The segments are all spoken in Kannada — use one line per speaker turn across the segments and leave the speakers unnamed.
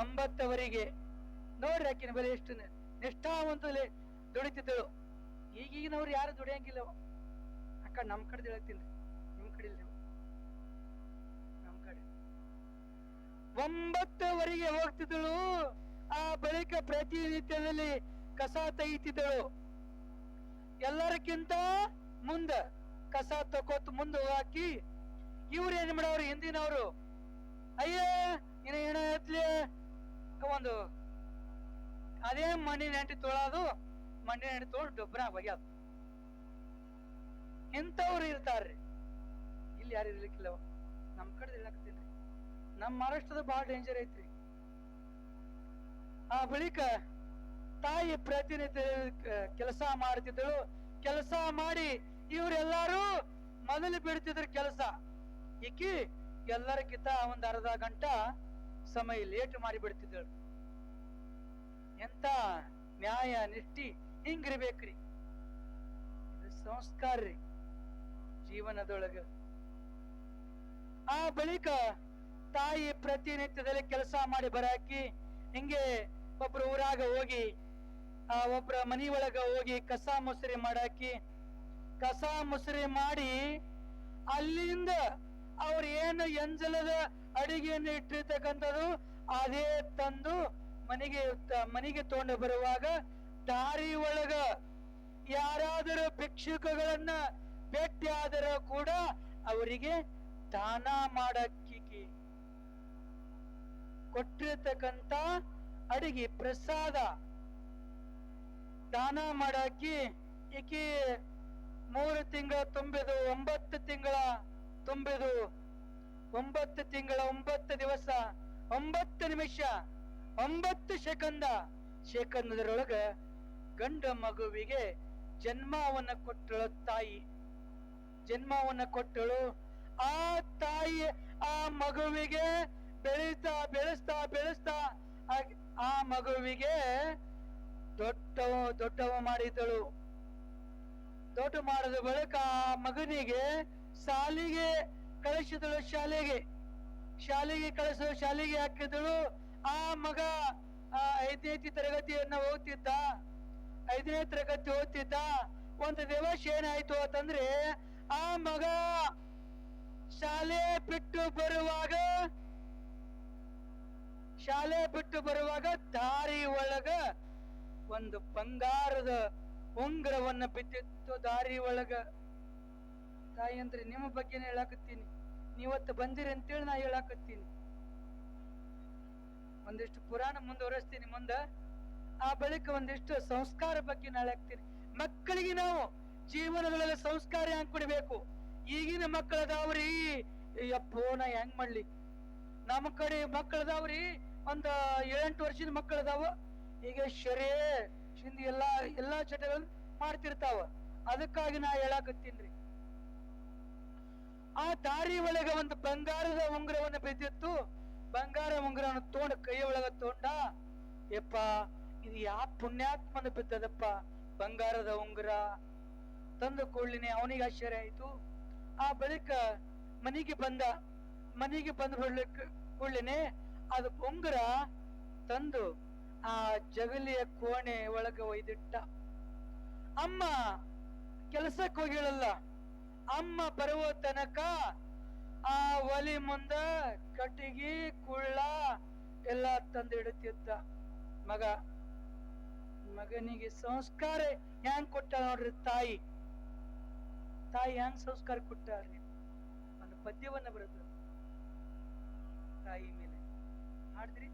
ಒಂಬತ್ತವರಿಗೆ. ನೋಡ್ರಿ ಆಕಿನ ಬೆಲೆ ಎಷ್ಟು ನಿಷ್ಠಾವಂತದಲ್ಲಿ ದುಡಿತಿದ್ದಳು. ಈಗೀಗಿನವ್ರು ಯಾರು ದುಡಿಯಂಗಿಲ್ಲ ಅಕ್ಕ, ನಮ್ ಕಡೆ ಹೇಳ್ತೀನಿ ನಿಮ್ ಕಡೆ ಇಲ್ಲ ನಮ್ ಕಡೆ. ಒಂಬತ್ತುವರೆಗೆ ಹೋಗ್ತಿದ್ದಳು. ಆ ಬಳಿಕ ಪ್ರತಿನಿತ್ಯದಲ್ಲಿ ಕಸ ತೆಗಿತಿದ್ದಳು. ಎಲ್ಲರಕ್ಕಿಂತ ಮುಂದ ಕಸ ತಕೋತ್ ಮುಂದೆ ಹಾಕಿ ಇವ್ರು ಏನ್ ಮಾಡವ್ರು ಹಿಂದಿನವರು? ಅಯ್ಯ ಏನ ಏನ ಒಂದು ಅದೇ ಮಣ್ಣಿನ ಹೆಂಟಿ ತೊಳೋದು ಮಣ್ಣಿನ ಹೆಂಟಿ ತೊಳ್ ಡೊಬ್ಬರ ಬಗೆಯೋದು ಇಂಥವ್ರು ಇರ್ತಾರ್ರಿ? ಇಲ್ಲಿ ಯಾರು ಇರ್ಲಿಕ್ಕಿಲ್ಲ ನಮ್ ಕಡೆ ಹೇಳಕತ್ತೀನಿ ನಮ್ ಮಹಾರಾಷ್ಟ್ರದ ಬಹಳ ಡೇಂಜರ್ ಐತ್ರಿ. ಆ ಬಳಿಕ ತಾಯಿ ಪ್ರತಿನಿತ್ಯ ಕೆಲಸ ಮಾಡ್ತಿದ್ದಳು. ಕೆಲಸ ಮಾಡಿ ಇವರೆಲ್ಲರೂ ಮೊದಲು ಬಿಡ್ತಿದ್ರು ಕೆಲಸ. ಈಕಿ ಎಲ್ಲರಕ್ಕಿಂತ ಒಂದ್ ಅರ್ಧ ಗಂಟ ಸಮಯ ಲೇಟ್ ಮಾಡಿ ಬಿಡ್ತಿದ್ದಳು ಎಂತ ನ್ಯಾಯ ನಿಷ್ಠಿ ಹಿಂಗಿರ್ಬೇಕ್ರಿ. ಇದು ಸಂಸ್ಕಾರ ರೀ ಜೀವನದೊಳಗ. ಆ ಬಳಿಕ ತಾಯಿ ಪ್ರತಿನಿತ್ಯದಲ್ಲಿ ಕೆಲಸ ಮಾಡಿ ಬರಾಕಿ ಹಿಂಗೆ ಒಬ್ರು ಊರಾಗ ಹೋಗಿ, ಆ ಒಬ್ರ ಮನಿ ಒಳಗ ಹೋಗಿ ಕಸ ಮುಸರಿ ಮಾಡಾಕಿ, ಕಸ ಮುಸರಿ ಮಾಡಿ ಅಲ್ಲಿಂದ ಅವ್ರು ಏನು ಎಂಜಲದ ಅಡಿಗೆಯನ್ನು ಇಟ್ಟಿರ್ತಕ್ಕಂಥದ್ದು, ಅದೇ ತಂದು ಮನೆಗೆ ಮನೆಗೆ ತಗೊಂಡು ಬರುವಾಗ ದಾರಿ ಒಳಗ ಯಾರಾದರೂ ಭಿಕ್ಷುಕಗಳನ್ನ ಭೇಟಿ ಆದರೂ ಕೂಡ ಅವರಿಗೆ ದಾನ ಮಾಡಕ್ಕಿಗೆ ಕೊಟ್ಟಿರ್ತಕ್ಕಂತ ಅಡಿಗೆ ಪ್ರಸಾದ ದಾನ ಮಾಡಾಕಿ ಈಕಿ ಮೂರು ತಿಂಗಳ ತುಂಬಿದು ಒಂಬತ್ತು ತಿಂಗಳ ತುಂಬಿದು ಒಂಬತ್ತು ತಿಂಗಳ ಒಂಬತ್ತು ದಿವಸ, ಒಂಬತ್ತು ನಿಮಿಷ, ಒಂಬತ್ತು ಸೆಕಂದ ಸೆಕಂದರೊಳಗ ಗಂಡ ಮಗುವಿಗೆ ಜನ್ಮವನ್ನ ಕೊಟ್ಟಳು ತಾಯಿ. ಜನ್ಮವನ್ನ ಕೊಟ್ಟಳು ಆ ತಾಯಿ ಆ ಮಗುವಿಗೆ ಬೆಳೀತಾ ಬೆಳೆಸ್ತಾ ಬೆಳೆಸ್ತಾ ಆ ಮಗುವಿಗೆ ದೊಡ್ಡವ ದೊಡ್ಡವ ಮಾಡಿದಳು ದೊಡ್ಡ ಮಾಡಿದ ಬಳಿಕ ಆ ಮಗನಿಗೆ ಶಾಲೆಗೆ ಕಳಿಸಿದಳು, ಶಾಲೆಗೆ. ಶಾಲೆಗೆ ಕಳಿಸಲು ಶಾಲೆಗೆ ಹಾಕಿದಳು. ಆ ಮಗ ಐದನೇ ತರಗತಿಯನ್ನ ಓದ್ತಿದ್ದ. ಐದನೇ ತರಗತಿ ಓದ್ತಿದ್ದ. ಒಂದು ದಿವಸ ಏನಾಯ್ತು ಅಂತಂದ್ರೆ, ಆ ಮಗ ಶಾಲೆ ಬಿಟ್ಟು ಬರುವಾಗ, ಶಾಲೆ ಬಿಟ್ಟು ಬರುವಾಗ ದಾರಿ ಒಳಗ ಒಂದು ಬಂಗಾರದ ಉಂಗುರವನ್ನ ಬಿದ್ದಿತ್ತು. ದಾರಿ ಒಳಗ ತಾಯಿ ಅಂದ್ರೆ ನಿಮ್ಮ ಬಗ್ಗೆನೇ ಹೇಳಾಕತ್ತೀನಿ. ನೀವತ್ತು ಬಂದಿರಿ ಅಂತೇಳಿ ನಾ ಹೇಳಾಕತ್ತೀನಿ. ಒಂದಿಷ್ಟು ಪುರಾಣ ಮುಂದುವರಿಸ್ತೀನಿ ಮುಂದ. ಆ ಬಳಿಕ ಒಂದಿಷ್ಟು ಸಂಸ್ಕಾರ ಬಗ್ಗೆ ನಾಳೆ ಹಾಕ್ತೀನಿ. ಮಕ್ಕಳಿಗೆ ನಾವು ಜೀವನಗಳಲ್ಲಿ ಸಂಸ್ಕಾರ ಹೆಂಗ್ ಕೊಡ್ಬೇಕು? ಈಗಿನ ಮಕ್ಕಳದಾವ್ರಿ ಅಪ್ಪೋ ನಾ ಹೆಂಗ್ ಮಾಡ್ಲಿ? ನಮ್ಮ ಕಡೆ ಮಕ್ಕಳದಾವ್ರಿ, ಒಂದ್ ಏಳೆಂಟು ವರ್ಷದ ಮಕ್ಕಳದಾವ. ಈಗ ಶರೇ ಎಲ್ಲಾ ಎಲ್ಲಾ ಚಟಗಳನ್ನ ಮಾಡ್ತಿರ್ತಾವ. ಅದಕ್ಕಾಗಿ ನಾ ಹೇಳಾಕತ್ತೀನ್ರಿ ಆ ದಾರಿ ಒಳಗೆ ಒಂದು ಬಂಗಾರದ ಉಂಗುರವನ್ನು ಬಿದ್ದಿತ್ತು ಬಂಗಾರ ಉಂಗುರವನ್ನು ತೋಂಡ ಕೈ ಒಳಗ ತೋಂಡ ಯಪ್ಪ, ಇದು ಯಾವ ಪುಣ್ಯಾತ್ಮನ ಬಿದ್ದದಪ್ಪ? ಬಂಗಾರದ ಉಂಗುರ ತಂದು ಕೂಡ್ಲಿನೇ ಅವನಿಗೆ ಆಶ್ಚರ್ಯ ಆಯ್ತು. ಆ ಬಳಿಕ ಮನೆಗೆ ಬಂದ, ಮನೆಗೆ ಬಂದು ಕೂಡ್ಲಿನೇ ಅದು ಉಂಗುರ ತಂದು ಆ ಜಗಲಿಯ ಕೋಣೆ ಒಳಗೆ ಒಯ್ದಿಟ್ಟ. ಅಮ್ಮ, ಕೆಲಸಕ್ಕೆ ಹೋಗಿಳಲ್ಲ ಅಮ್ಮ ಬರುವ ತನಕ ಆ ಒಲಿ ಮುಂದ ಕಟ್ಟಿಗೆ, ಕುಳ್ಳ ಎಲ್ಲ ತಂದಿಡುತ್ತಿದ್ದ ಮಗ, ಮಗನಿಗೆ ಸಂಸ್ಕಾರ ಹೆಂಗ್ ಕೊಟ್ಟ ನೋಡ್ರಿ ತಾಯಿ. ತಾಯಿ ಹೆಂಗ್ ಸಂಸ್ಕಾರ ಕೊಟ್ಟಾರ್ರಿ ಒಂದು ಪದ್ಯವನ್ನ ಬರುತ್ತೆ ತಾಯಿ ಮೇಲೆ. ಹಾಡಿದ್ರಿ?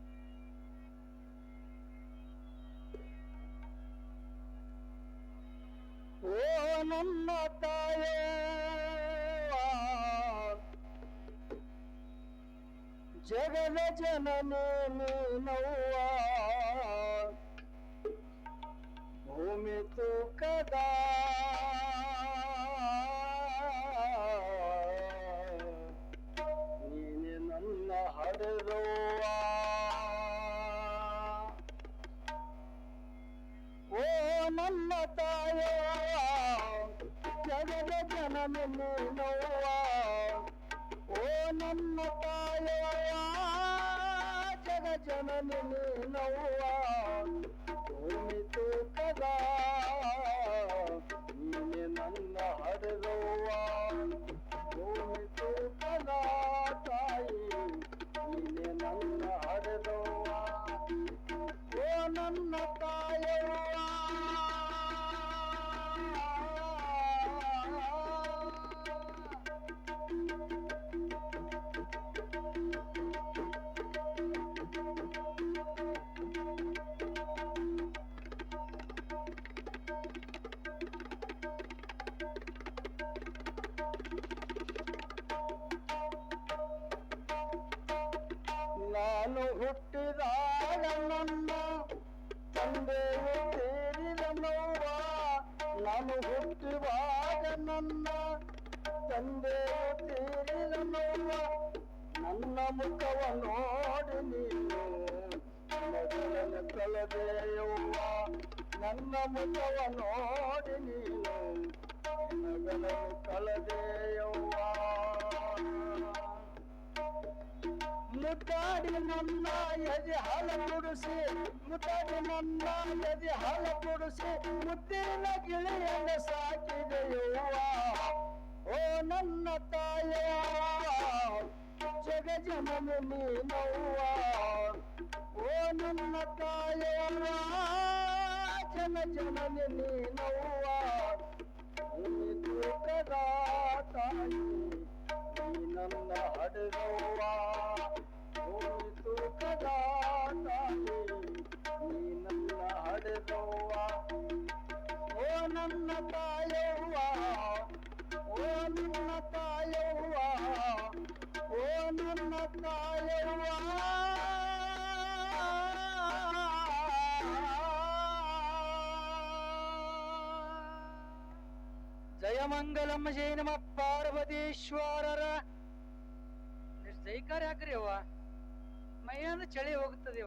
ಓ ನನ್ನ ತಾಯೇ ಜಗದ ಜನನೇ ನೀನವ್ವ. ಭೂಮಿ ತೂಕದ ನೀನೆ ಓ ನನ್ನ
ಹುಟ್ಟಿದಾಗ ನನ್ನ ತಂದೆಯು ತೀರಿದ ನೋವ ನಾನು ಹುಟ್ಟುವಾಗ ನನ್ನ ತಂದೆಯು ತೀರಿದ ನೋವ ನನ್ನ ಮುಖವ ನೋಡಿ ನೀನು. ಮಗಳನ್ನು ಕಳೆದೆಯವ್ವ. ನನ್ನ ಮುಖವ ನೋಡಿ ನೀನು. ಮಗಳನ್ನು ಕಳೆದೆಯವ್ವ. ಮುಟ್ಟಾಡಿ ನನ್ನ ಎದೆ ಹಾಲ ಕುಡಿಸಿ ಮುಟ್ಟಾಡಿ ನನ್ನ ಎದೆ ಹಾಲ ಕುಡಿಸಿ ಮುದ್ದಿನ ಗಿಳಿಯನ್ನ ಸಾಕಿದೆಯುವ ಓ ನನ್ನ ತಾಯ ಜಗ ಜನನಿ ನೀನವ್ವ. ಓ ನನ್ನ ತಾಯವ್ವ ಜನ ಜನನಿ ನೀನವ್ವ. ಭೂಮಿ ತೂಕದ ತಾಯಿ, ನೀ ನನ್ನ ಹಡೆದವ್ವ ಭೂಮಿ ತೂಕದ ತಾಯಿ ನೀ ನನ್ನ ಹಡೆದವ್ವ ಓ ನನ್ನ ತಾಯವ್ವ ಓ ನನ್ನ ತಾಯವ್ವ ಓ ನನ್ನ ತಾಯವ್ವ
ಜಯಮಂಗಲಂ ಜೈ ನಮ ಪಾರ್ವತೀಶ್ವರರ ಇಷ್ಟ್ ಜೈಕಾರ ಯಾಕ್ರಿ ಅವ್ವ ಮೈಯಂದ್ರೆ ಚಳಿ ಹೋಗುತ್ತದೆ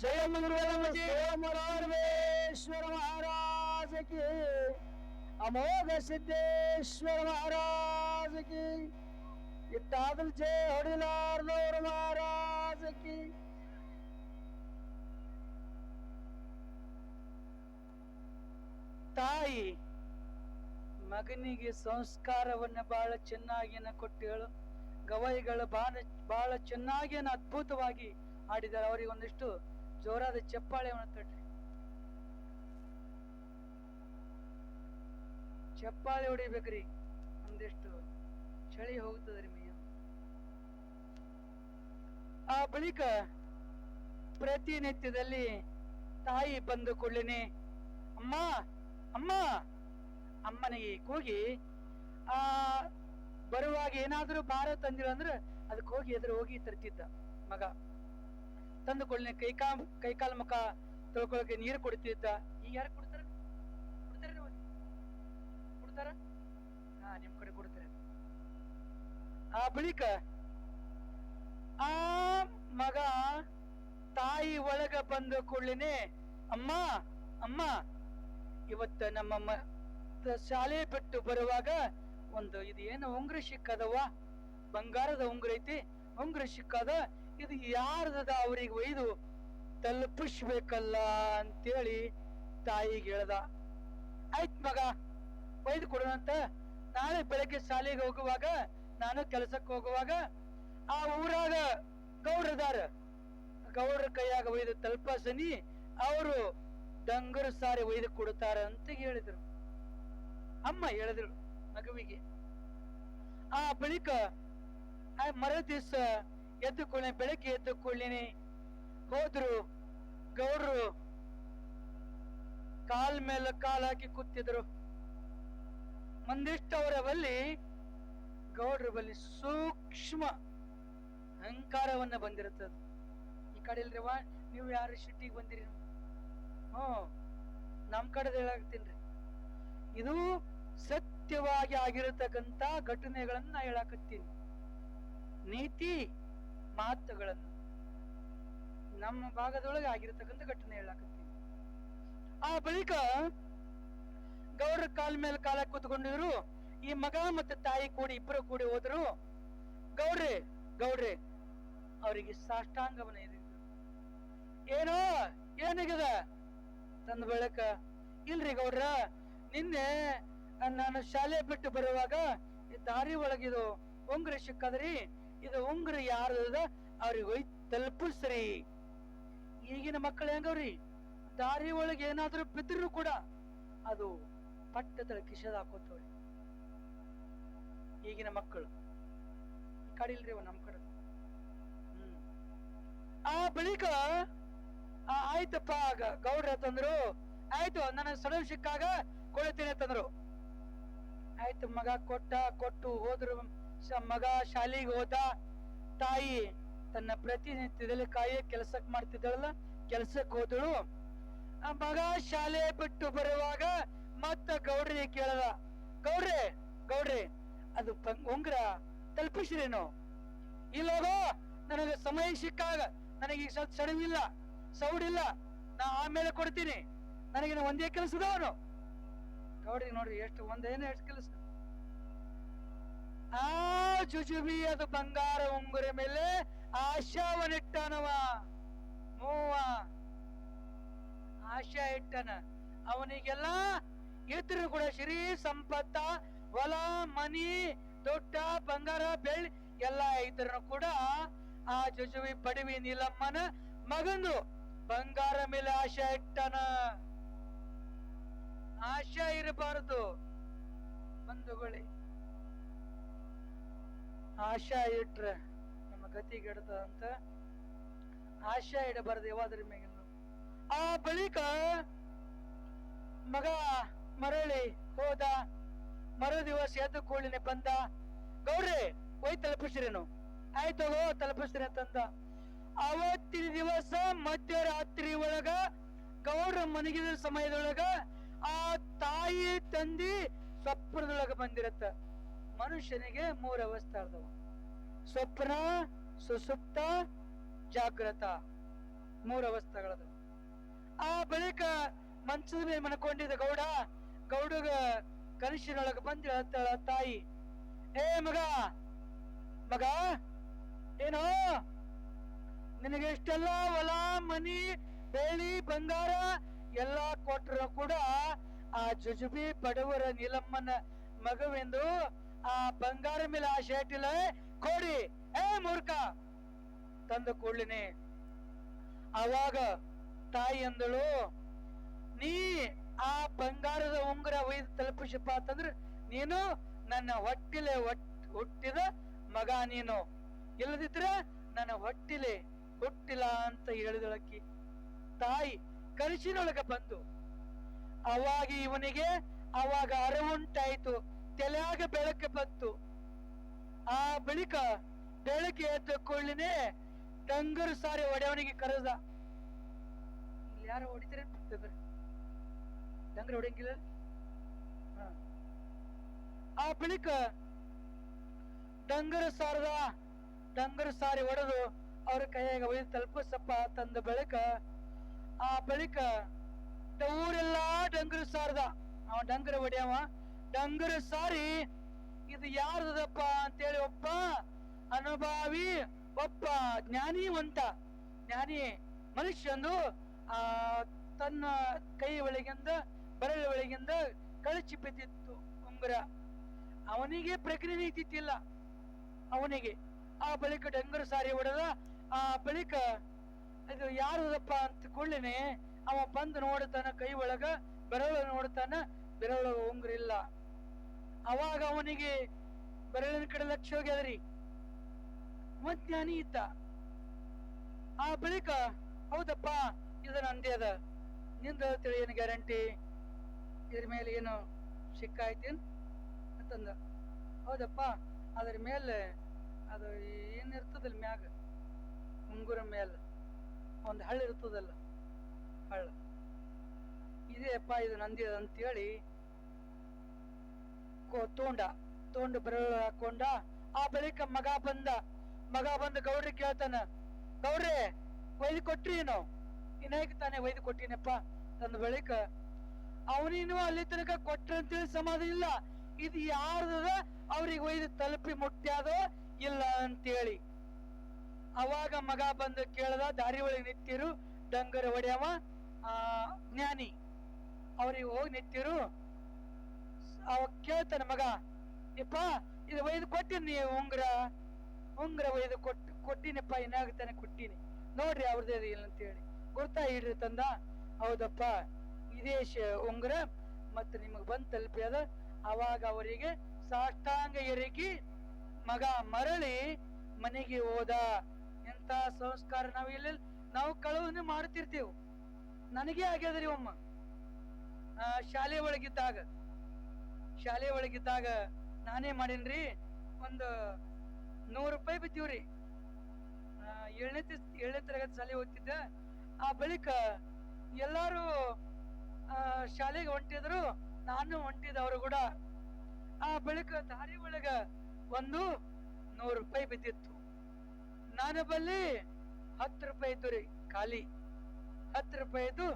ಜಯ ಮಂಗಲಂ ಸೋಮರಾರ್ವೇಶ್ವರ ಮಹಾರಾಜ ಕಿ. ಅಮೋಘ ಸಿದ್ದೇಶ್ವರ ಮಹಾರಾಜ ಇತ್ತಾದ್ರೂ ಜಯ ಹೊಡಿಲಾರ್ದವ್ರ ಮಹಾರಾಜಕಿ
ತಾಯಿ ಮಗನಿಗೆ ಸಂಸ್ಕಾರವನ್ನ ಬಹಳ ಚೆನ್ನಾಗಿನ ಕೊಟ್ಟೇಳು ಗವಾಯಿಗಳು ಬಹಳ ಬಹಳ ಚೆನ್ನಾಗಿ ಅದ್ಭುತವಾಗಿ ಆಡಿದ್ದಾರೆ ಅವರಿಗೆ ಒಂದಿಷ್ಟು ಜೋರಾದ ಚಪ್ಪಾಳೆಯನ್ನು ತಟ್ರಿ. ಚಪ್ಪಾಳೆ ಹೊಡಿಬೇಕ್ರಿ. ಒಂದಿಷ್ಟು ಚಳಿ ಹೋಗ್ತದ್ರಿ ಮೇಯ ಆ ಬಳಿಕ ಪ್ರತಿನಿತ್ಯದಲ್ಲಿ ತಾಯಿ ಬಂದು ಕೊಳ್ಳಿನಿ, ಅಮ್ಮ ಅಮ್ಮ, ಅಮ್ಮನಿಗೆ ಕೂಗಿ, ಆ ಬರುವಾಗ ಏನಾದ್ರೂ ಭಾರ ತಂದಿರ ಅಂದ್ರೆ ಅದಕ್ಕೆ ಹೋಗಿ ಎದುರು ಹೋಗಿ ತರ್ತಿದ್ದ ಮಗ. ತಂದು ಕೊಳ್ಳೆ ಕೈಕಾ ಕೈಕಾಲ್ ಮುಖ ತೊಳ್ಕೊಳಕ್ಕೆ ನೀರು ಕೊಡ್ತಿದ್ದ. ಈಗ ಯಾರು ಕೊಡ್ತಾರ? ಕೊಡ್ತಾರ ಕೊಡ್ತಾರ? ಹಾ ನಿಮ್ ಕಡೆ ಕೊಡ್ತಾರೆ. ಆ ಬಳಿಕ ಆ ಮಗ ತಾಯಿ ಒಳಗ ಬಂದ ಕೂಡಲೇನೆ, ಅಮ್ಮ ಅಮ್ಮ, ಇವತ್ತ ನಮ್ಮ ಶಾಲೆ ಬಿಟ್ಟು ಬರುವಾಗ ಒಂದು ಇದು ಏನು ಉಂಗ್ರ ಸಿಕ್ಕದವ ಬಂಗಾರದ ಉಂಗ್ರ ಐತಿ. ಉಂಗ್ರ ಸಿಕ್ಕದ, ಇದು ಯಾರದ ಅವ್ರಿಗೆ ಒಯ್ದು ತಲುಪಿಸ್ಬೇಕಲ್ಲ ಅಂತೇಳಿ ತಾಯಿಗೆ ಹೇಳ್ದ. ಆಯ್ತ್ ಮಗ, ಒಯ್ದು ಕೊಡೋಣಂತ. ನಾಳೆ ಬೆಳಗ್ಗೆ ಶಾಲೆಗೆ ಹೋಗುವಾಗ, ನಾನು ಕೆಲಸಕ್ಕೆ ಹೋಗುವಾಗ, ಆ ಊರಾಗ ಗೌಡ್ರದಾರ ಗೌಡ್ರ ಕೈಯಾಗ ಒಯ್ದು ತಲುಪಸನಿ, ಅವರು ಡಂಗರು ಸಾರಿ ಒಯ್ದು ಕೊಡುತ್ತಾರೆ ಅಂತ ಹೇಳಿದ್ರು. ಅಮ್ಮ ಹೇಳಿದ್ರು. ಮಗುವಿಗೆ. ಆ ಬಳಿಕ ಆ ದಿವಸ ಎದ್ದುಕೊಳ್ಳಿ, ಬೆಳಗ್ಗೆ ಎದ್ದುಕೊಳ್ಳಿನಿ. ಹೋದ್ರು ಗೌಡ್ರು ಕಾಲ್ ಮೇಲೆ ಕಾಲ್ ಹಾಕಿ ಕೂತಿದ್ರು. ಮಂದಿಷ್ಟವರ ಬಲ್ಲಿ ಗೌಡ್ರ ಬಲ್ಲಿ ಸೂಕ್ಷ್ಮ ಅಹಂಕಾರವನ್ನ ಬಂದಿರುತ್ತದೆ. ಈ ಕಡೆ ಇಲ್ರಿವಾ ನೀವು ಯಾರು ಶಿಟ್ಟಿಗೆ ಬಂದಿರಿ? ಹ್ಮ್, ನಮ್ ಕಡೆ ಹೇಳಾಕತ್ತೀನ್ರಿ ಇದು ಸತ್ಯವಾಗಿ ಆಗಿರತಕ್ಕಂತ ಘಟನೆಗಳನ್ನ ನಾ ಹೇಳಾಕತ್ತೀನಿ. ನೀತಿ ಮಾತುಗಳನ್ನು ನಮ್ಮ ಭಾಗದೊಳಗೆ ಆಗಿರತಕ್ಕಂತ ಘಟನೆ ಹೇಳಾಕತ್ತೀನಿ. ಆ ಬಳಿಕ ಗೌಡ್ರ ಕಾಲ್ ಮೇಲೆ ಕಾಲ ಕೂತ್ಕೊಂಡಿದ್ರು. ಈ ಮಗ ಮತ್ತೆ ತಾಯಿ ಕೂಡಿ ಇಬ್ಬರು ಕೂಡಿ ಹೋದ್ರು. ಗೌಡ್ರೆ ಗೌಡ್ರೆ, ಅವರಿಗೆ ಸಾಷ್ಟಾಂಗವನ್ನ ಎರಿದ್ರು ಏನೋ ಏನಾಗ್ಯದ ತಂದ ಬಳಿಕ, ಇಲ್ರಿ ಗೌಡ್ರ, ನಿನ್ನೆ ನಾನು ಶಾಲೆ ಬಿಟ್ಟು ಬರುವಾಗ ದಾರಿ ಒಳಗಿದು ಉಂಗ್ರ ಸಿಕ್ಕದ್ರಿ, ಇದು ಉಂಗ್ರ ಯಾರದ ಅವ್ರಿಗೆ ಹೋಯ್ ತಲುಪಿಸ್ರಿ. ಈಗಿನ ಮಕ್ಕಳು ಹೆಂಗವ್ರಿ? ದಾರಿ ಒಳಗೆ ಏನಾದ್ರೂ ಬಿದ್ರು ಕೂಡ ಅದು ಪಟ್ಟದ ಕಿಶದ ಹಾಕೋತವ್ರಿ. ಈಗಿನ ಮಕ್ಕಳು ಈ ಕಡೆ ಇಲ್ರಿ ನಮ್ ಕಡೆ. ಹ್ಮ್. ಆ ಬಳಿಕ ಆಯ್ತಪ್ಪ ಆಗ ಗೌಡ್ರ ತಂದ್ರು. ಆಯ್ತು ನನಗೆ ಸಡಲ್ ಸಿಕ್ಕಾಗ ಕೊಡ್ತೀನಿ ಅಂತಂದ್ರು ಆಯ್ತು, ಮಗ ಕೊಟ್ಟ, ಕೊಟ್ಟು ಹೋದ್ರು. ಮಗ ಶಾಲೆಗೆ ಹೋದ ತಾಯಿ ತನ್ನ ಪ್ರತಿನಿತ್ಯದಲ್ಲಿ ಕಾಯಿ ಕೆಲಸಕ್ಕೆ ಮಾಡ್ತಿದ್ದಳಲ್ಲ ಕೆಲ್ಸಕ್ಕೆ ಹೋದಳು. ಆ ಮಗ ಶಾಲೆ ಬಿಟ್ಟು ಬರುವಾಗ ಮತ್ತ ಗೌಡ್ರಿ ಕೇಳದ, ಗೌಡ್ರೆ ಗೌಡ್ರೆ, ಅದು ಉಂಗ್ರ ತಲುಪಿಸ್ರೇನು? ಇಲ್ಲೋಗೋ ನನಗೆ ಸಮಯ ಸಿಕ್ಕಾಗ ನನಗೆ ಈಗ ಸ್ವಲ್ಪ ಸಡವಿಲ್ಲ, ಸೌಡಿಲ್ಲ, ನಾ ಆಮೇಲೆ ಕೊಡ್ತೀನಿ. ನನಗೆ ಒಂದೇ ಕೆಲಸದವನು. ನೋಡ್ರಿ ಎಷ್ಟು ಒಂದೇನು ಎಷ್ಟು ಕೆಲಸ? ಆ ಜುಜುಬಿ ಅದು ಬಂಗಾರ ಉಂಗುರ ಮೇಲೆ ಆಶಾವನಿಟ್ಟನವ, ಮೂವ. ಆಶಾ ಇಟ್ಟನ ಅವನಿಗೆಲ್ಲ ಇದ್ರು ಕೂಡ ಶ್ರೀ ಸಂಪತ್ತ, ಹೊಲ, ಮನಿ, ದೊಡ್ಡ ಬಂಗಾರ ಬೆಳ್ಳಿ ಎಲ್ಲ ಇದ್ರು ಕೂಡ ಆ ಜುಜುವಿ ಪಡವಿ ನೀಲಮ್ಮನ ಮಗಂದು ಬಂಗಾರ ಮೇಲೆ ಆಶಾ ಇಟ್ಟನ ಆಶಾ ಇರಬಾರದು. ಬಂಧುಗಳೇ ಆಶಾ ಇಟ್ರೆ ನಮ್ಮ ಗತಿಗೆಡ್ತ ಅಂತ ಆಶಾ ಇಡಬಾರದು ಯಾವಾದ್ರ ಮೇಗಿನ ಆ ಬಳಿಕ ಮಗ ಮರಳಿ ಹೋದ. ಮರು ದಿವಸ ಎದ್ದು ಕೂಳಿನೇ ಬಂದ. ಗೌಡ್ರಿ ಒಯ್ ತಲುಪಿಸ್ರೇನು? ಆಯ್ತು ಹೋಗೋ ತಲುಪಿಸ್ರಿ ಅಂತಂದ ಅವತ್ತಿನ ದಿವಸ ಮಧ್ಯರಾತ್ರಿ ಒಳಗ ಗೌಡ್ರ ಮನಗಿದ ಸಮಯದೊಳಗ ಆ ತಾಯಿ ತಂದಿ ಸ್ವಪ್ನದೊಳಗೆ ಬಂದಿರತ್ತ. ಮನುಷ್ಯನಿಗೆ ಮೂರು ಅವಸ್ಥೆ ಅರ್ಧವ ಸ್ವಪ್ನ, ಸುಸುಪ್ತ ಜಾಗೃತ ಮೂರು ಅವಸ್ಥೆಗಳದ ಆ ಬಳಿಕ ಮಂಚದ ಮೇಲೆ ಮನ್ಕೊಂಡಿದ್ದ ಗೌಡ, ಗೌಡಗ ಕನಸಿನೊಳಗೆ ಬಂದು ಹೇಳ್ತಾಳ ತಾಯಿ, ಏ ಮಗ ಮಗ, ಏನೋ? ನಿನಗೆ ಇಷ್ಟೆಲ್ಲ ಹೊಲ, ಮನಿ ಬೆಳಿ ಬಂಗಾರ ಎಲ್ಲ ಕೊಟ್ರು ಕೂಡ ಆ ಜುಜುಬಿ ಬಡವರ ನೀಲಮ್ಮನ ಮಗುವೆಂದು ಆ ಬಂಗಾರ ಮೇಲೆ ಆ ಇಟ್ಟಿಲ್ಲ ಕೊಡಿ. ಏ ಮೂರ್ಖ! ತಂದು ಕೂಡ್ಲಿನಿ ಅವಾಗ ತಾಯಿ ಅಂದಳು ನೀ ಆ ಬಂಗಾರದ ಉಂಗುರ ಒಯ್ದು ತಲುಪಿಸಪ್ಪ ಅಂತಂದ್ರೆ, ನೀನು ನನ್ನ ಹೊಟ್ಟಿಲೆ ಹುಟ್ಟಿದ ಮಗ ನೀನು. ಇಲ್ಲದಿದ್ರೆ ನನ್ನ ಹೊಟ್ಟಿಲೆ ಹುಟ್ಟಿಲ್ಲ ಅಂತ ಹೇಳಿದಳಕ್ಕಿ. ತಾಯಿ ಕನಸಿನೊಳಗೆ ಬಂದು ಅವಾಗ ಇವನಿಗೆ ಅವಾಗ ಅರಿವುಂಟಾಯ್ತು. ತಲೆಯಾಗ ಬೆಳಕು ಬಂತು. ಆ ಬಳಿಕ ಬೆಳಕು ಎದ್ದ ಕೊಳ್ಳಿನೇ ಡಂಗರು ಸಾರಿ ಒಡೆಯವನಿಗೆ ಕರೆದ ಯಾರು ಹೊಡಿತಾರೆ? ಡಂಗರ್ ಹ. ಆ ಬಳಿಕ ಡಂಗರ ಸಾರದ, ಡಂಗರು ಸಾರಿ ಹೊಡೆದು ಅವ್ರ ಕೈಯಾಗ ಒಯ್ದು ತಲುಪಿಸಪ್ಪ ತಂದ ಬಳಿಕ ಆ ಬಳಿಕ ಊರೆಲ್ಲಾ ಡಂಗರ ಸಾರದ. ಅವ ಡಂಗರ ಹೊಡೆಯವ ಡಂಗರ ಸಾರಿ, ಇದು ಯಾರ್ದಪ್ಪ ಅಂತೇಳಿ ಒಬ್ಬ ಅನುಭಾವಿ ಒಬ್ಬ ಜ್ಞಾನಿವಂತ ಜ್ಞಾನಿ ಮನುಷ್ಯಂದು, ಆ, ತನ್ನ ಕೈ ಒಳಗಿಂದ, ಬೆರಳ ಒಳಗಿಂದ ಕಳಚಿ ಬಿದ್ದಿತ್ತು ಉಂಗುರ. ಅವನಿಗೆ ಪ್ರಜ್ಞೆ ನೀತಿತ್ತಿಲ್ಲ. ಅವನಿಗೆ. ಆ ಬಳಿಕ ಡಂಗರ ಸಾರಿ ಹೊಡೆದ ಆ ಬಳಿಕ ಇದು ಯಾರದಪ್ಪ ಅಂತ ಕೊಳ್ಳಿನಿ ಅವ ಬಂದು ನೋಡ್ತಾನ ಕೈ ಒಳಗ, ಬೆರಳು ನೋಡ್ತಾನ ಬೆರಳು ಉಂಗುರ ಇಲ್ಲ. ಅವಾಗ ಅವನಿಗೆ ಬೆರಳಿನ ಕಡೆ ಲಕ್ಷ ಹೋಗ್ಯದ್ರಿ ಮತ್ ಜ್ಞಾನಿ ಇದ್ದ? ಆ ಬಳಿಕ, ಹೌದಪ್ಪ, ಇದು ನಂದೇ ಅದ. ನಿಂದ ತಿಳಿ ಏನು ಗ್ಯಾರಂಟಿ? ಇದ್ರ ಮೇಲೆ ಏನು ಸಿಕ್ಕಾಯ್ತೇನ್? ಅಂತಂದ. ಹೌದಪ್ಪ, ಅದ್ರ ಮೇಲೆ ಅದು ಏನಿರ್ತದಲ್ಲ ಮ್ಯಾಗ? ಉಂಗುರ ಮೇಲೆ. ಒಂದು ಹಳ್ಳ ಇರ್ತದಲ್ಲ, ಹಳ್ಳ. ಇದೇಪ್ಪ ಇದು ನಂದಿ ಅದ ಅಂತೇಳಿ ತೋಂಡ ತೋಂಡ ಬೆರಳು ಹಾಕೊಂಡ, ಆ ಬಳಿಕ ಮಗ ಬಂದ, ಮಗ ಬಂದು ಗೌಡ್ರಿ ಕೇಳ್ತಾನ, ಗೌಡ್ರೆ ಒಯ್ದು ಕೊಟ್ರಿ ಏನೋ? ಇನ್ನಾಗ ತಾನೇ ಒಯ್ದು ಕೊಟ್ಟಿನಪ್ಪ? ತಂದ ಬಳಿಕ, ಅವನಿನ್ನು ಅಲ್ಲಿ ತನಕ ಕೊಟ್ರ ಅಂತೇಳಿ ಸಮಾಧಾನ ಇಲ್ಲ. ಇದು ಯಾರ್ದದ? ಅವ್ರಿಗೆ ಒಯ್ದು ತಲುಪಿ ಮುಟ್ಟ್ಯಾದೋ ಇಲ್ಲ ಅಂತೇಳಿ. ಅವಾಗ ಮಗ ಬಂದು ಕೇಳ್ದ, ದಾರಿ ಒಳಗೆ ನಿಂತಿರು, ಡಂಗರ ಹೊಡೆಯವ, ಆ, ಜ್ಞಾನಿ. ಅವ್ರಿಗೆ ಹೋಗಿ ನಿಂತಿರು. ಅವ ಕೇಳ್ತಾನೆ, ಮಗ, ಯಪ್ಪ, ಇದು ಒಯ್ದು ಕೊಟ್ಟಿನಿ ಉಂಗ್ರ? ಉಂಗ್ರ ಒಯ್ದು ಕೊಟ್ಟು ಕೊಟ್ಟಿನಪ್ಪ ಏನಾಗ್ತಾನೆ ಕೊಟ್ಟಿನಿ. ನೋಡ್ರಿ ಅವ್ರದೇ ಇಲ್ಲ ಅಂತೇಳಿ. ಗುರ್ತಾ ಇಡ್ರಿ ತಂದ. ಹೌದಪ್ಪ, ಇದೇ ಉಂಗ್ರ, ಮತ್ತೆ ನಿಮಗ್ ಬಂದ್ ತಲುಪಿದ ಅವಾಗ ಅವರಿಗೆ ಸಾಷ್ಟಾಂಗ ಎರಗಿ ಮಗ ಮರಳಿ ಮನೆಗೆ ಹೋದ. ಎಂತ ಸಂಸ್ಕಾರ ನಾವು ಇಲ್ಲಿ ನಾವು ಕಳವನ್ನ ಮಾಡ್ತಿರ್ತೇವೆ ನನಗೆ ಆಗ್ಯದ್ರಿ ಒಮ್ಮ. ಶಾಲೆ ಒಳಗಿದ್ದಾಗ ಶಾಲೆ ಒಳಗಿದ್ದಾಗ ನಾನೇ ಮಾಡೀನ್ರಿ? ಒಂದು ನೂರು ರೂಪಾಯಿ ಬಿದ್ದೀವ್ರಿ ಆ, ಏಳನೇ ಏಳನೇ ತರಗತಿ ಶಾಲೆ ಓದ್ತಿದ್ದೆ. ಆ ಬಳಿಕ ಎಲ್ಲಾರು ಶಾಲೆಗೆ ಹೊಂಟಿದ್ರು. ನಾನು ಹೊಂಟಿದ ಅವರು ಕೂಡ. ಆ ಬಳಿಕ ದಾರಿ ಒಳಗ ಒಂದು ನೂರು ರೂಪಾಯಿ ಬಿದ್ದಿತ್ತು. ನಾನು ಬಲ್ಲಿ ಹತ್ತು ರೂಪಾಯಿ ಇತ್ತು ರೀ, ಖಾಲಿ. ಹತ್ತು ರೂಪಾಯಿ ಇದ್ದು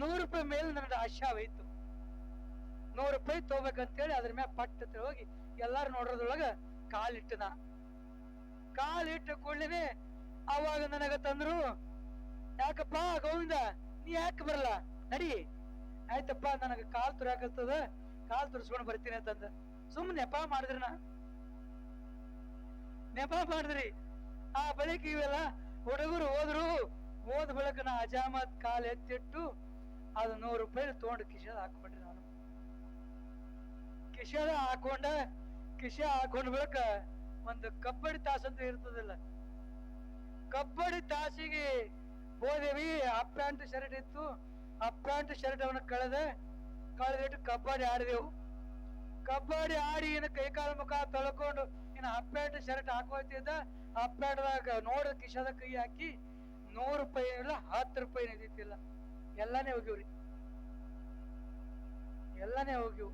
ನೂರು ರೂಪಾಯಿ ಮೇಲೆ ನನ್ನ ಆಶಾವಾಯ್ತು ನೂರು ರೂಪಾಯಿ ತಗೋಬೇಕಂತೇಳಿ ಅದ್ರ ಮ್ಯಾಗ ಪಟ್ಟ ಹೋಗಿ ಎಲ್ಲಾರು ನೋಡೋದ್ರೊಳಗ ಕಾಲಿಟ್ಟು ನಾ ಕಾಲಿಟ್ಟ ಕೂಡಲೇ ಅವಾಗ ನನಗ ತಂದ್ರು, ಯಾಕಪ್ಪ ಗೋವಿಂದ, ನೀ ಯಾಕೆ ಬರಲ್ಲ ನಡಿ. ಆಯ್ತಪ್ಪ, ನನಗ ಕಾಲ್ ತುರಾಕತ್ತದ ಕಾಲ್ ತುರ್ಸ್ಕೊಂಡ್ ಬರ್ತೀನಿ ಅಂತಂದ. ಸುಮ್ಮನೆ ನೆಪ ಮಾಡಿದ್ರಿ ನಾ ನೆಪ ಮಾಡಿದ್ರಿ. ಆ ಬಳಿಕ ಇವೆಲ್ಲ ಹುಡುಗರು ಹೋದ್ರು. ಹೋದ ಬಳಿಕ ನಾ ಅಜಾಮತ್ ಕಾಲ್ ಎತ್ತಿಟ್ಟು ಅದು ನೂರು ರೂಪಾಯಿ ತೊಗೊಂಡು ಕಿಶದ ಹಾಕೊಂಡ್ರಿ ನಾನು. ಕಿಶದ ಹಾಕೊಂಡ ಕಿಶ ಹಾಕೊಂಡ ಬಳಿಕ ಒಂದು ಕಬ್ಬಡಿ ತಾಸು ಅಂತ ಇರ್ತದಿಲ್ಲ, ಕಬ್ಬಡಿ ತಾಸಿಗೆ ಹೋದೇವಿ. ಅಪ್ ಪ್ಯಾಂಟ್ ಶರ್ಟ್ ಇತ್ತು. ಅಪ್ ಪ್ಯಾಂಟ್ ಶರ್ಟ್ ಅವನ ಕಳೆದೆ, ಕಳೆದಿಟ್ಟು ಕಬ್ಬಡಿ ಆಡಿದೆವು. ಕಬ್ಬಡಿ ಆಡಿ ಏನ ಕೈ ಕಾಲು ಮುಖ ತೊಳ್ಕೊಂಡು ಇನ್ನು ಅಪ್ ಪ್ಯಾಂಟ್ ಶರ್ಟ್ ಹಾಕೋತಿದ್ದ ಪ್ಯಾಂಟ್ದಾಗ ನೋಡ ಕಿಶದ ಕೈ ಹಾಕಿ ನೂರು ರೂಪಾಯಿ ಇಲ್ಲ, ಹತ್ತು ರೂಪಾಯಿ ನಿಂತಿಲ್ಲ ಎಲ್ಲಾನೇ ಹೋಗಿವ್ರಿ. ಎಲ್ಲಾನೇ ಹೋಗಿವು.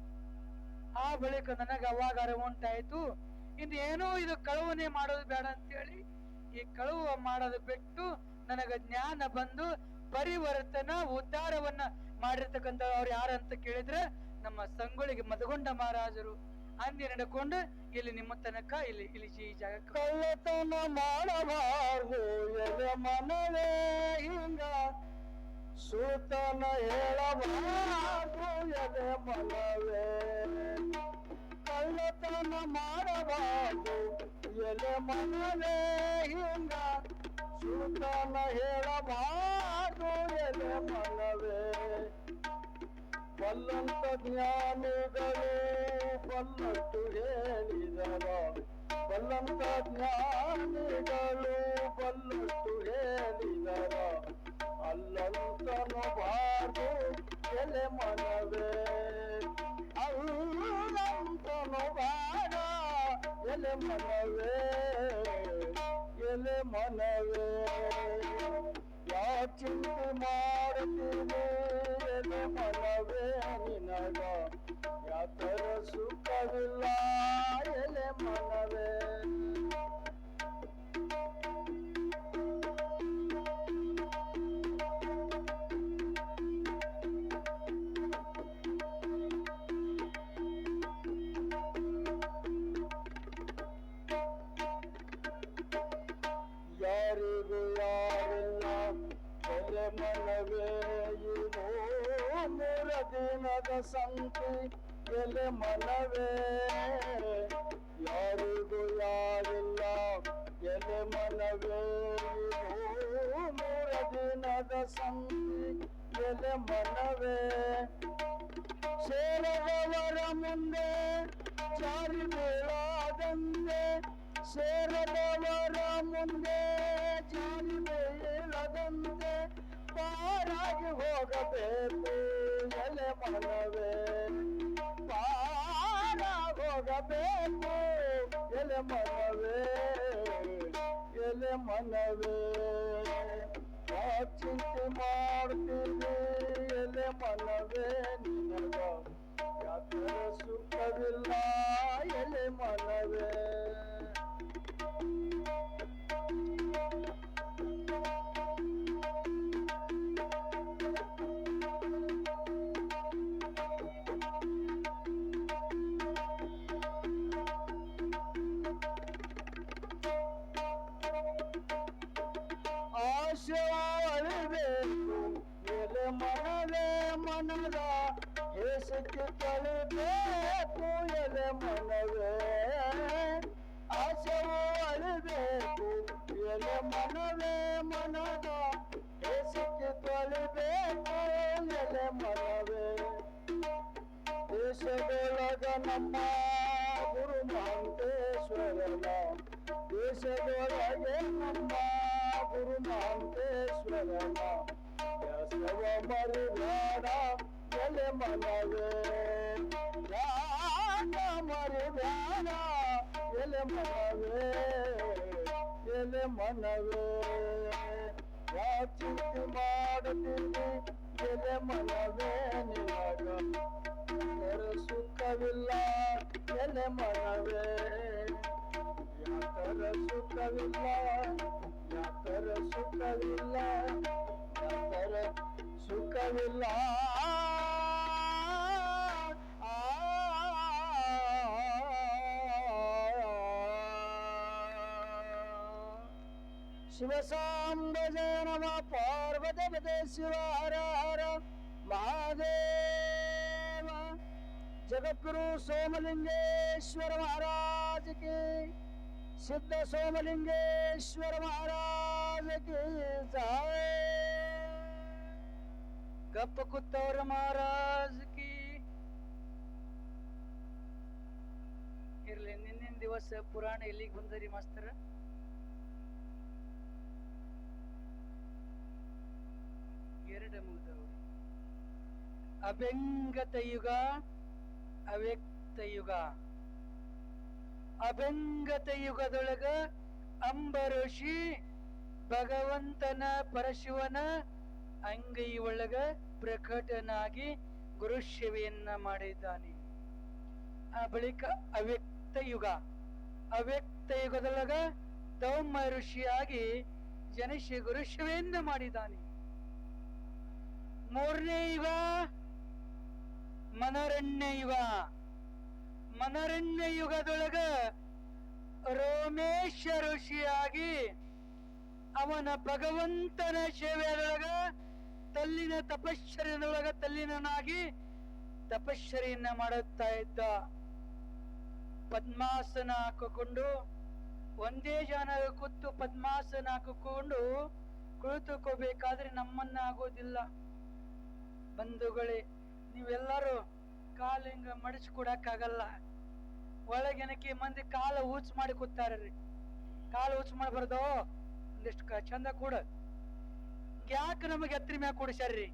ಆ ಬಳಿಕ ನನಗೆ ಅವಾಗ ಅರಿವು ಉಂಟಾಯ್ತು ಇನ್ನು ಏನೋ ಇದು ಕಳುವನೆ ಮಾಡೋದು ಬೇಡ ಅಂತೇಳಿ, ಈ ಕಳುವ ಮಾಡೋದು ಬಿಟ್ಟು ನನಗ ಜ್ಞಾನ ಬಂದು ಪರಿವರ್ತನ, ಉದ್ಧಾರವನ್ನ ಮಾಡಿರ್ತಕ್ಕಂಥ ಅವ್ರು ಯಾರಂತ ಕೇಳಿದ್ರೆ ನಮ್ಮ ಸಂಗೊಳಿಗೆ ಮದಗೊಂಡ ಮಹಾರಾಜರು. ಅಂದಿ ನಡ್ಕೊಂಡು ಇಲ್ಲಿ ನಿಮ್ಮ ತನಕ, ಇಲ್ಲಿ ಇಲ್ಲಿ ಈ ಜಾಗಕ್ಕೆ
ಕಳ್ಳತನ ಮಾಡಬಾರ್ದು ಎಲೆ ಮನವೇ ಹಿಂಗ ಸೂತನ ಹೇಳಬಾರ್ದು ಎಲೆ ಮನವೇ. ಕಳ್ಳತನ ಮಾಡಬಾರ್ದು ಎಲೆ ಮನವೇ ಹಿಂಗ ಸೂತನ ಹೇಳಬಾರ್ದು ಎಲೆ ಮನವೇ. ಬಲ್ಲಂತ ಜ್ಞಾನಿಗಳು ಬಲ್ಲಟ್ಟು ಹೇಳಿದರ ಬಲ್ಲಂತ ಜ್ಞಾನಿಗಳು ಬಲ್ಲಟ್ಟು ಹೇಳಿದರ ಅಲ್ಲಂತನು ಬಾರು ಎಲೆ ಮನವೇ ಅಲ್ಲಂತನು ಬಾರ ಎಲೆ ಮನವೇ ಎಲೆ ಮನವೇ ಯಾ ಚಿಂತೆ ಸುಖವಿಲ್ಲ ಎಲೆ ಮನವೇ ಯಾರಿಗೂ ಯಾರಿಲ್ಲ ಎಲೆ ಮನವೇ ಇದು ಮೂರ ದಿನದ ಸಂತಿ ಎಲೆ ಮನವೇ ಯಾರಿಗೂ ಯಾರಿಲ್ಲ ಎಲೆ ಮನವೇ ಇದು ಮೂರ ದಿನದ ಸಂತಿ ಎಲೆ ಮನವೇ ಸೇರದವರ ಮುಂದೆ ಜಾರಿ ಬೀಳದಂತೆ ಸೇರದವರ ಮುಂದೆ ಜಾರಿ ಬೀಳದಂತೆ ಪಾರಾಗಿ ಹೋಗಬೇಕು ಎಲೆ ಮನವೇ ಪಾರಾಗಿ ಹೋಗಬೇಕು ಎಲೆ ಮನವೇ ಎಲೆ ಮನವೇ ಆ ಚಿಂತೆ ಮಾಡ್ತೀನಿ ಎಲೆ ಮನವೇ ನಿನಗ ಯಾತರ ಸುಖವಿಲ್ಲ ಎಲೆ ಮನವೇ ಮನವೇ ಮನದ ದೇಶಕ್ಕೆ ತೊಲಬೇಕು ಎಲೆ ಮನವೇ. ದೇಶದೊಳಗ ನಮ್ಮ ಮನವೇ ಯಾ ಚಿಂತೆ ಮಾಡುತ್ತೀನಿ ಎಲೆ ಮನವೇ ನಿನಗ ಯಾಕರ ಸುಖವಿಲ್ಲ ಎಲೆ ಮನವೇ ಯಾಕರ ಸುಖವಿಲ್ಲ ಯಾಕರ ಸುಖವಿಲ್ಲ ಯಾಕರ ಸುಖವಿಲ್ಲ शिवसाम्बजे नमः पार्वतीपते शिव हर हर महादेव। जगद्गुरु सोमलिंगेश्वर महाराज की सिद्ध
सोमलिंगेश्वर महाराज की जय। गप कुत्तर महाराज की। दिवस पुराण एली गुंजरी मास्तर ಅಭ್ಯಂಗತ ಯುಗ ಅವ್ಯಕ್ತ ಯುಗ ಅಭ್ಯಂಗತ ಯುಗದೊಳಗ ಅಂಬಋಷಿ ಭಗವಂತನ ಪರಶಿವನ ಅಂಗೈಯೊಳಗ ಪ್ರಕಟನಾಗಿ ಗುರುಶಿವೆಯನ್ನ ಮಾಡಿದ್ದಾನೆ. ಆ ಬಳಿಕ ಅವ್ಯಕ್ತ ಯುಗ ಅವ್ಯಕ್ತ ಯುಗದೊಳಗ ದೌಮ ಋಷಿಯಾಗಿ ಜನಿಸಿ ಗುರುಶಿವೆಯನ್ನ ಮಾಡಿದ್ದಾನೆ. ಮೂರನೇ ಯುಗ ಮನರಣ್ಯ ಯುಗ ಮನರಣ್ಯ ಯುಗದೊಳಗ ರೋಮೇಶ ಋಷಿಯಾಗಿ ಅವನ ಭಗವಂತನ ಸೇವೆಯೊಳಗ ತಲ್ಲಿನ ತಪಶ್ಚರ್ಯದೊಳಗ ತಲ್ಲಿನನಾಗಿ ತಪಶ್ಚರ್ಯನ್ನ ಮಾಡುತ್ತಾ ಇದ್ದ. ಪದ್ಮಾಸನ ಹಾಕಿಕೊಂಡು ಒಂದೇ ಜನ ಕೂತು ಪದ್ಮಾಸನ ಹಾಕಿಕೊಂಡು ಕುಳಿತುಕೋಬೇಕಾದ್ರೆ ನಮ್ಮನ್ನ ಆಗೋದಿಲ್ಲ. ಬಂಧುಗಳೇ, ನೀವೆಲ್ಲರೂ ಕಾಲು ಹಿಂಗ ಕೊಡಕ್ಕಾಗಲ್ಲ ಒಳಗೆನಕ್ಕೆ ಮಂದಿ ಕಾಲ ಊಚ್ ಮಾಡಿ ಕೂತಾರ್ರಿ. ಕಾಲು ಊಚ್ ಮಾಡಬಾರ್ದು? ಒಂದಿಷ್ಟು ಚಂದ ಕೂಡ. ಯಾಕೆ ನಮಗೆ ಎತ್ತರ ಮ್ಯಾಗ ಕೊಡಿಸ್ಯಾರ್ರಿ?